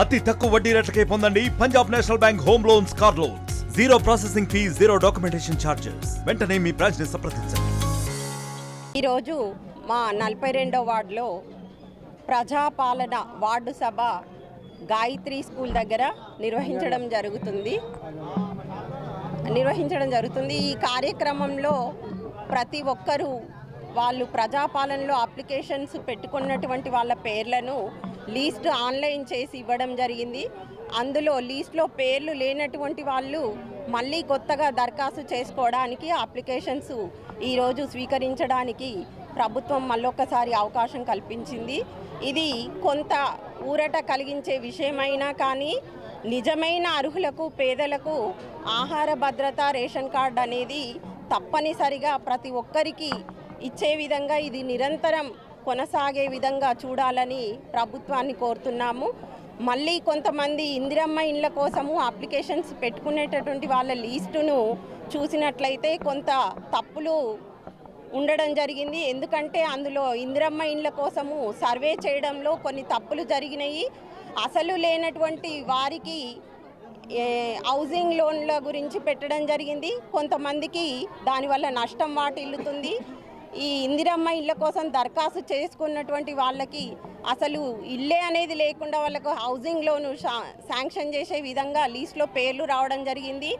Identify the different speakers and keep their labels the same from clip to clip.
Speaker 1: అతి తక్కువ వడ్డీ రేట్లకే పొందండి Punjab national bank home loans car loans. Zero processing fee zero documentation charges వెంటనే మీ బ్రాంచ్ని సంప్రదించండి.
Speaker 2: ఈరోజు మా నలభై రెండో వార్డులో ప్రజాపాలన వార్డు సభ గాయత్రి స్కూల్ దగ్గర నిర్వహించడం జరుగుతుంది. నిర్వహించడం జరుగుతుంది. ఈ కార్యక్రమంలో ప్రతి ఒక్కరూ వాళ్ళు ప్రజాపాలనలో అప్లికేషన్స్ పెట్టుకున్నటువంటి వాళ్ళ పేర్లను లీస్ట్ ఆన్లైన్ చేసి ఇవ్వడం జరిగింది. అందులో లీస్ట్లో పేర్లు లేనటువంటి వాళ్ళు మళ్ళీ కొత్తగా దరఖాస్తు చేసుకోవడానికి అప్లికేషన్స్ ఈరోజు స్వీకరించడానికి ప్రభుత్వం మళ్ళొక్కసారి అవకాశం కల్పించింది. ఇది కొంత ఊరట కలిగించే విషయమైనా కానీ నిజమైన అర్హులకు పేదలకు ఆహార భద్రత రేషన్ కార్డు అనేది తప్పనిసరిగా ప్రతి ఒక్కరికి ఇచ్చే విధంగా ఇది నిరంతరం కొనసాగే విధంగా చూడాలని ప్రభుత్వాన్ని కోరుతున్నాము. మళ్ళీ కొంతమంది ఇందిరమ్మ ఇండ్ల కోసము అప్లికేషన్స్ పెట్టుకునేటటువంటి వాళ్ళ లీస్టును చూసినట్లయితే కొంత తప్పులు ఉండడం జరిగింది. ఎందుకంటే అందులో ఇందిరమ్మ ఇండ్ల కోసము సర్వే చేయడంలో కొన్ని తప్పులు జరిగినాయి. అసలు లేనటువంటి వారికి హౌసింగ్ లోన్ల గురించి పెట్టడం జరిగింది. కొంతమందికి దానివల్ల నష్టం వాటిల్లుతుంది. ఈ ఇందిరమ్మ ఇళ్ళ కోసం దరఖాస్తు చేసుకున్నటువంటి వాళ్ళకి అసలు ఇల్లే అనేది లేకుండా వాళ్ళకు హౌసింగ్ లోను శా- శాంక్షన్ చేసే విధంగా లీస్ట్లో పేర్లు రావడం జరిగింది.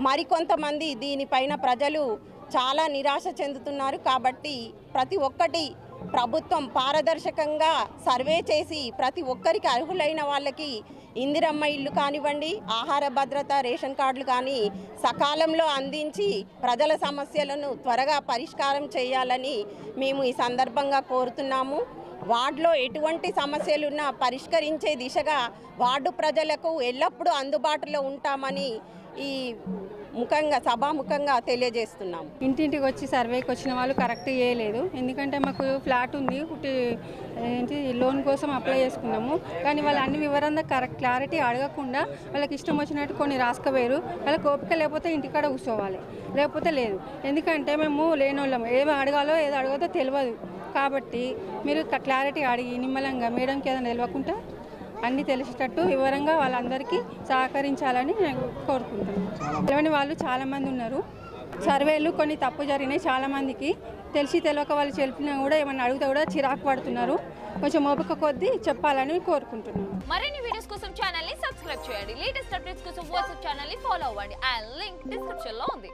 Speaker 2: మరికొంతమంది దీనిపైన ప్రజలు చాలా నిరాశ చెందుతున్నారు. కాబట్టి ప్రతి ఒక్కటి ప్రభుత్వం పారదర్శకంగా సర్వే చేసి ప్రతి ఒక్కరికి అర్హులైన వాళ్ళకి ఇందిరమ్మ ఇల్లు కానివ్వండి ఆహార భద్రత రేషన్ కార్డులు కానీ సకాలంలో అందించి ప్రజల సమస్యలను త్వరగా పరిష్కారం చేయాలని మేము ఈ సందర్భంగా కోరుతున్నాము. వార్డులో ఎటువంటి సమస్యలున్నా పరిష్కరించే దిశగా వార్డు ప్రజలకు ఎల్లప్పుడూ అందుబాటులో ఉంటామని ఈ ముఖంగా సభాముఖంగా తెలియజేస్తున్నాం.
Speaker 3: ఇంటింటికి వచ్చి సర్వేకి వచ్చిన వాళ్ళు కరెక్ట్ చేయలేదు ఎందుకంటే మాకు ఫ్లాట్ ఉంది ఏంటి లోన్ కోసం అప్లై చేసుకున్నాము. కానీ వాళ్ళు అన్ని వివరంగా కరెక్ట్ క్లారిటీ అడగకుండా వాళ్ళకి ఇష్టం వచ్చినట్టు కొన్ని రాసుకోవేరు వాళ్ళకి ఓపిక లేకపోతే ఇంటికాడ కూర్చోవాలి. లేకపోతే లేదు. ఎందుకంటే మేము లేని వాళ్ళం ఏమి అడగాలో ఏదో అడగదో తెలియదు. కాబట్టి మీరు క్లారిటీ అడిగి నిమ్మలంగా మేడంకి ఏదైనా తెలియకుండా అన్నీ తెలిసేటట్టు వివరంగా వాళ్ళందరికీ సహకరించాలని నేను కోరుకుంటున్నాను. తెలియని వాళ్ళు చాలామంది ఉన్నారు. సర్వేలు కొన్ని తప్పు జరిగినాయి చాలామందికి. తెలిసి తెలియక వాళ్ళు చెప్పినా కూడా ఏమన్నా అడిగితే కూడా చిరాకు పడుతున్నారు. కొంచెం ఓపిక కొద్దీ చెప్పాలని కోరుకుంటున్నాను.
Speaker 4: మరిన్ని వీడియోస్ కోసం ఛానల్ని సబ్స్క్రైబ్ చేయండి. లేటెస్ట్ అప్డేట్స్ కోసం వాట్సాప్ ఛానల్ని ఫాలో అవ్వండి. ఆ లింక్ డిస్క్రిప్షన్లో ఉంది.